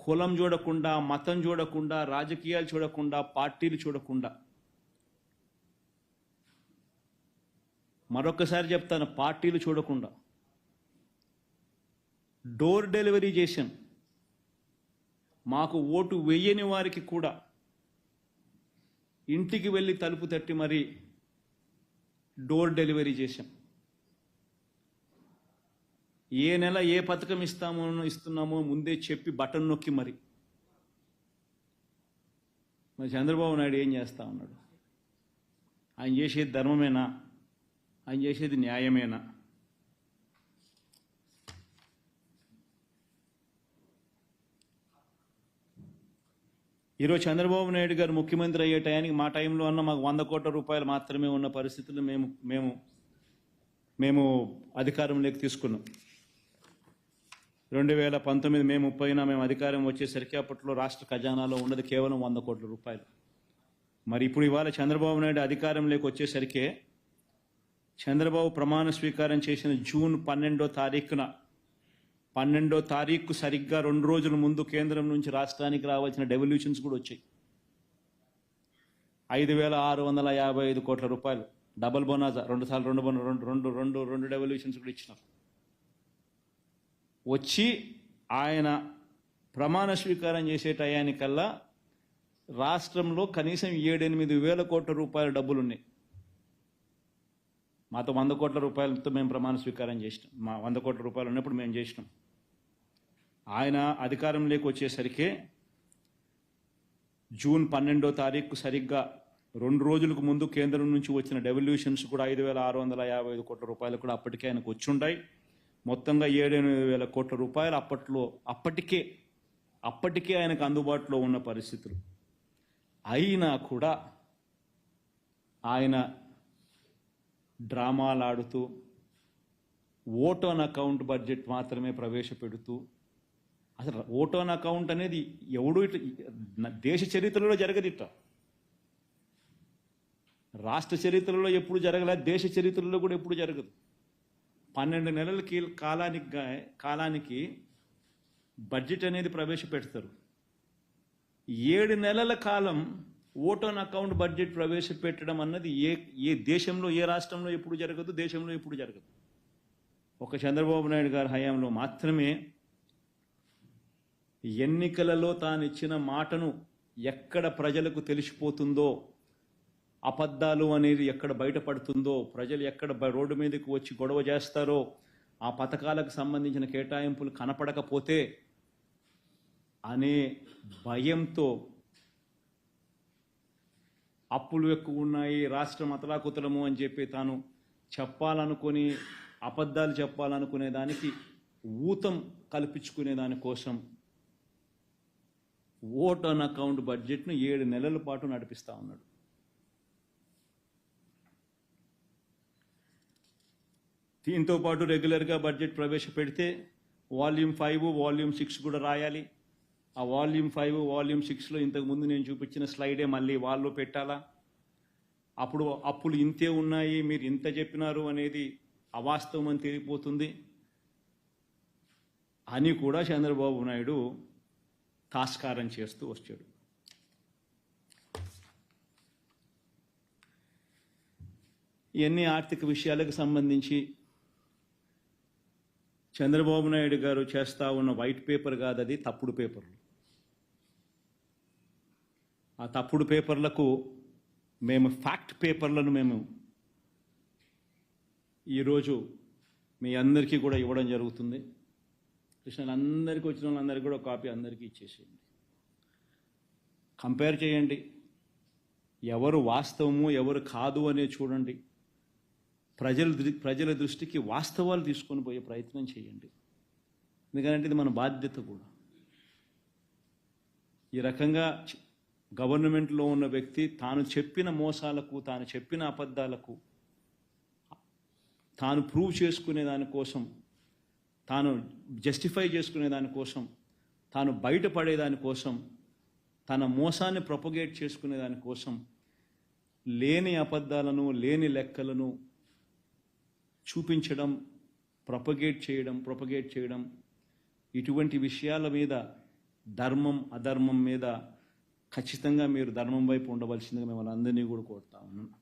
కులం చూడకుండా మతం చూడకుండా రాజకీయాలు చూడకుండా పార్టీలు చూడకుండా. మరొకసారి చెప్తాను పార్టీలు చూడకుండా. డోర్ డెలివరీ చేశాం. మాకు ఓటు వేయని వారికి కూడా ఇంటికి వెళ్ళి తలుపు తట్టి మరి డోర్ డెలివరీ చేశాం. ఏ నెల ఏ పథకం ఇస్తామో ఇస్తున్నామో ముందే చెప్పి బటన్ నొక్కి మరి. మరి చంద్రబాబు నాయుడు ఏం చేస్తా ఉన్నాడు? ఆయన చేసేది ధర్మమేనా? ఆయన చేసేది న్యాయమేనా? ఈరోజు చంద్రబాబు నాయుడు గారు ముఖ్యమంత్రి అయ్యే టయానికి మా టైంలో అన్న మాకు వంద కోట్ల రూపాయలు మాత్రమే ఉన్న పరిస్థితులు మేము మేము మేము అధికారంలోకి తీసుకున్నాం. రెండు వేల పంతొమ్మిది మే ముప్పైన మేము అధికారం వచ్చేసరికి అప్పట్లో రాష్ట్ర ఖజానాలో ఉన్నది కేవలం వంద కోట్ల రూపాయలు. మరి ఇప్పుడు ఇవాళ చంద్రబాబు నాయుడు అధికారంలోకి వచ్చేసరికి చంద్రబాబు ప్రమాణ స్వీకారం చేసిన జూన్ పన్నెండో తారీఖున పన్నెండో తారీఖు సరిగ్గా రెండు రోజుల ముందు కేంద్రం నుంచి రాష్ట్రానికి రావాల్సిన డెవల్యూషన్స్ కూడా వచ్చాయి. ఐదు వేల ఆరు వందల యాభై ఐదు కోట్ల రూపాయలు. డబల్ బోనాజా రెండు సార్లు రెండు రెండు రెండు రెండు రెండు డెవల్యూషన్స్ కూడా ఇచ్చినారు వచ్చి ఆయన ప్రమాణ స్వీకారం చేసే టయానికల్లా రాష్ట్రంలో కనీసం ఏడెనిమిది వేల కోట్ల రూపాయల డబ్బులు ఉన్నాయి మాతో వంద కోట్ల రూపాయలతో మేము ప్రమాణ స్వీకారం చేసినాం. మా వంద కోట్ల రూపాయలు ఉన్నప్పుడు మేము చేసినాం. ఆయన అధికారంలోకి వచ్చేసరికి జూన్ పన్నెండో తారీఖు సరిగ్గా రెండు రోజులకు ముందు కేంద్రం నుంచి వచ్చిన డెవల్యూషన్స్ కూడా ఐదు వేల ఆరు వందల యాభై ఐదు కోట్ల రూపాయలు కూడా అప్పటికే ఆయనకు వచ్చుండాయి మొత్తంగా ఏడెనిమిది వేల కోట్ల రూపాయలు అప్పట్లో అప్పటికే అప్పటికే ఆయనకు అందుబాటులో ఉన్న పరిస్థితులు. అయినా కూడా ఆయన డ్రామాలాడుతూ ఓట్ ఆన్ అకౌంట్ బడ్జెట్ మాత్రమే ప్రవేశపెడుతూ అసలు ఓట్ ఆన్ అకౌంట్ అనేది ఎవడు ఇట్లా దేశ చరిత్రలో జరగదు ఇట్లా. రాష్ట్ర చరిత్రలో ఎప్పుడు జరగలేదు దేశ చరిత్రలో కూడా ఎప్పుడు జరగదు. పన్నెండు నెలలకి కాలానికి కాలానికి బడ్జెట్ అనేది ప్రవేశపెడతారు. ఏడు నెలల కాలం ఓట్ ఆన్ అకౌంట్ బడ్జెట్ ప్రవేశపెట్టడం అన్నది ఏ ఏ దేశంలో ఏ రాష్ట్రంలో ఎప్పుడు జరగదు దేశంలో ఎప్పుడు జరగదు. ఒక చంద్రబాబు నాయుడు గారి హయాంలో మాత్రమే ఎన్నికలలో తాను ఇచ్చిన మాటను ఎక్కడ ప్రజలకు తెలిసిపోతుందో అబద్ధాలు అనేది ఎక్కడ బయటపడుతుందో ప్రజలు ఎక్కడ రోడ్డు మీదకి వచ్చి గొడవ చేస్తారో ఆ పథకాలకు సంబంధించిన కేటాయింపులు కనపడకపోతే అనే భయంతో అప్పులు ఎక్కువ ఉన్నాయి రాష్ట్రం అతలాకుతలము అని చెప్పి తాను చెప్పాలనుకొని అబద్ధాలు చెప్పాలనుకునే దానికి ఊతం కల్పించుకునే దానికోసం ఓట్ అన్ అకౌంట్ బడ్జెట్ను ఏడు నెలల పాటు నడిపిస్తా ఉన్నాడు. దీంతో పాటు రెగ్యులర్గా బడ్జెట్ ప్రవేశపెడితే వాల్యూమ్ ఫైవ్ వాల్యూమ్ సిక్స్ కూడా రాయాలి. ఆ వాల్యూమ్ ఫైవ్ వాల్యూమ్ సిక్స్లో ఇంతకు ముందు నేను చూపించిన స్లైడే మళ్ళీ వాళ్ళు పెట్టాలా? అప్పుడు అప్పులు ఇంతే ఉన్నాయి మీరు ఇంత చెప్పినారు అనేది అవాస్తవం అని తెలిసిపోతుంది అని కూడా చంద్రబాబు నాయుడు తాస్కారం చేస్తూ వచ్చాడు. ఇవన్నీ ఆర్థిక విషయాలకు సంబంధించి చంద్రబాబు నాయుడు గారు చేస్తూ ఉన్న వైట్ పేపర్ కాదు అది తప్పుడు పేపర్లు. ఆ తప్పుడు పేపర్లకు మేము ఫ్యాక్ట్ పేపర్లను మేము ఈరోజు మీ అందరికీ కూడా ఇవ్వడం జరుగుతుంది. కృష్ణ అందరికీ వచ్చిన వాళ్ళందరికీ కూడా కాపీ అందరికీ ఇచ్చేసేయండి. కంపేర్ చేయండి. ఎవరు వాస్తవము ఎవరు కాదు అనే చూడండి. ప్రజల ప్రజల దృష్టికి వాస్తవాలు తీసుకొని పోయే ప్రయత్నం చేయండి. ఎందుకంటే ఇది మన బాధ్యత కూడా. ఈ రకంగా గవర్నమెంట్లో ఉన్న వ్యక్తి తాను చెప్పిన మోసాలకు తాను చెప్పిన అబద్ధాలకు తాను ప్రూవ్ చేసుకునే దానికోసం తాను జస్టిఫై చేసుకునే దానికోసం తాను బయటపడే దానికోసం తన మోసాన్ని ప్రొపగేట్ చేసుకునే దానికోసం లేని అబద్ధాలను లేని లెక్కలను చూపించడం ప్రొపగేట్ చేయడం ప్రొపగేట్ చేయడం ఇటువంటి విషయాల మీద ధర్మం అధర్మం మీద ఖచ్చితంగా మీరు ధర్మం వైపు ఉండవలసిందిగా మిమ్మల్ని అందరినీ కూడా కోరుతా ఉన్నాను.